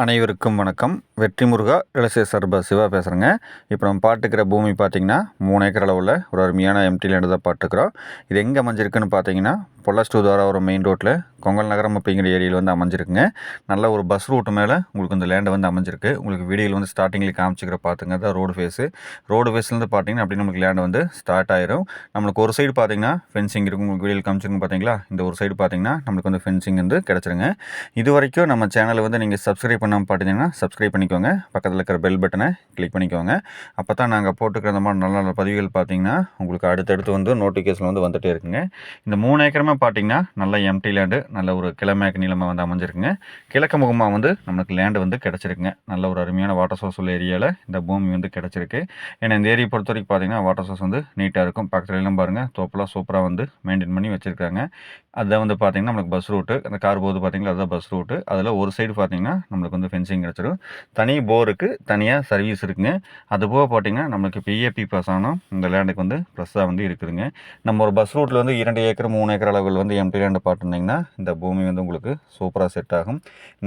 அனைவருக்கும் வணக்கம். வெற்றி முருகா இளசிய சர்ப சிவா பேசுகிறேங்க இப்போ நம்ம பாட்டுக்கிற பூமி பார்த்திங்கன்னா மூணு ஏக்கர் அளவில் ஒரு அருமையான எம்டியில் லேண்டு தான் பாட்டுக்கிறோம். இது எங்கே அமைஞ்சிருக்குன்னு பார்த்தீங்கன்னா பொள்ளாச்சி துவாரா ஒரு மெயின் ரோட்டில் கொங்கல் நகரம் அப்படிங்கிற ஏரியாவில் வந்து அமைஞ்சிருக்குங்க. நல்ல ஒரு பஸ் ரூட்டு மேலே உங்களுக்கு இந்த லேண்டை வந்து அமைஞ்சிருக்கு. உங்களுக்கு வீடியோவில் வந்து ஸ்டார்டிங்கில் காமிச்சிக்கிற பார்த்துங்க தான் ரோடு ஃபேஸு ரோடு ஃபேஸ்லேருந்து பார்த்தீங்கன்னா அப்படி நமக்கு லேண்ட் வந்து ஸ்டார்ட் ஆயிரும். நம்மளுக்கு ஒரு சைடு பார்த்தீங்கன்னா ஃபென்சிங் இருக்கும். உங்களுக்கு வீடியோவில் காமிச்சிருங்க பார்த்தீங்களா இந்த ஒரு சைடு பார்த்தீங்கன்னா நம்மளுக்கு வந்து ஃபென்சிங் வந்து கிடச்சிருங்க. இது வரைக்கும் நம்ம சேனலை வந்து நீங்கள் சப்ஸ்கிரைப் பண்ணாமல் பார்த்தீங்கன்னா சப்ஸ்கிரைப் பண்ணிக்கோங்க. பக்கத்தில் இருக்கிற பெல் பட்டனை கிளிக் பண்ணிக்கோங்க. அப்போ தான் நாங்கள் போட்டுக்கிற மாதிரி நல்ல நல்ல பதிவுகள் பார்த்தீங்கன்னா உங்களுக்கு அடுத்தடுத்து வந்து நோட்டிஃபிகேஷன் வந்து வந்துகிட்டே இருக்குங்க. இந்த மூணு ஏக்கரமே பார்த்தீங்கன்னா நல்ல எம்டி லேண்டு நல்ல ஒரு கிழமேக்கு நிலமாக வந்து அமைஞ்சிருக்குங்க. கிழக்கு முகமாக வந்து நம்மளுக்கு லேண்டு வந்து கிடச்சிருக்குங்க. நல்ல ஒரு அருமையான வாட்டர் சோர்ஸ் உள்ள ஏரியாவில் இந்த பூமி வந்து கிடச்சிருக்கு. ஏன்னா இந்த ஏரியை பொறுத்த வரைக்கும் பார்த்தீங்கன்னா வாட்டர் சோர்ஸ் வந்து நீட்டாக இருக்கும். பக்கத்துல எல்லாம் பாருங்கள் தோப்பெல்லாம் சூப்பராக வந்து மெயின்டைன் பண்ணி வச்சுருக்காங்க. அதுதான் வந்து பார்த்தீங்கன்னா நம்மளுக்கு பஸ் ரூட்டு அந்த கார் போது பார்த்திங்கன்னா அதுதான் பஸ் ரூட்டு அதில் ஒரு சைடு பார்த்திங்கன்னா நம்மளுக்கு வந்து ஃபென்சிங் கிடச்சிரும். தனி போருக்கு தனியாக சர்வீஸ் இருக்குங்க. அது போக பார்த்தீங்கன்னா நம்மளுக்கு பிஏபி பசானம் இந்த லேண்டுக்கு வந்து ப்ளஸ்ஸாக வந்து இருக்குதுங்க. நம்ம ஒரு பஸ் ரூட்டில் வந்து இரண்டு ஏக்கர் மூணு ஏக்கர் அளவில் வந்து எம்டி லேண்டு பார்த்துருந்தீங்கன்னா இந்த பூமி வந்து உங்களுக்கு சூப்பராக செட் ஆகும்.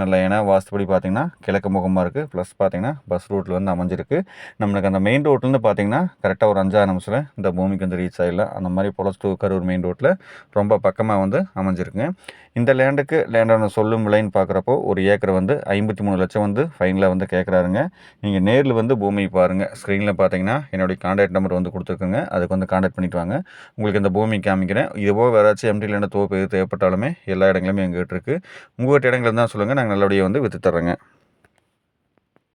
நல்ல ஏன்னா வாஸ்துபடி பார்த்தீங்கன்னா கிழக்கு முகமாக இருக்குது ப்ளஸ் பார்த்தீங்கன்னா பஸ் ரூட்டில் வந்து அமைஞ்சிருக்கு. நம்மளுக்கு அந்த மெயின் ரோட்லேருந்து பார்த்தீங்கன்னா கரெக்டாக ஒரு அஞ்சாறு நிமிஷத்தில் இந்த பூமிக்கு வந்து ரீச் ஆகிடலாம் அந்த மாதிரி பொலஸ் டூ கரூர் மெயின் ரோட்டில் ரொம்ப பக்கமாக வந்து அமைஞ்சிருக்குங்க. இந்த லேண்டுக்கு லேண்டான சொல்லும் விலைன்னு பார்க்குறப்போ ஒரு ஏக்கர் வந்து ஐம்பத்தி மூணு லட்சம் வந்து ஃபைனலாக வந்து கேட்குறாருங்க நீங்கள் நேரில் வந்து பூமி பாருங்கள் ஸ்க்ரீனில் பார்த்தீங்கன்னா என்னுடைய கான்டாக்ட் நம்பர் வந்து கொடுத்துருக்குங்க. அதுக்கு வந்து கான்டாக்ட் பண்ணிட்டு வாங்க. உங்களுக்கு இந்த பூமி காமிக்கிறேன். இதுபோக வேறு ஏதாச்சும் எம்டி லேண்டு தோப்பு தேவைப்பட்டாலுமே எல்லா இடங்களுமே எங்ககிட்ட இருக்குது உங்கள்கிட்ட இடங்கள் தான் சொல்லுங்கள் நாங்கள் நல்லபடியாக வந்து விற்று தர்றேங்க.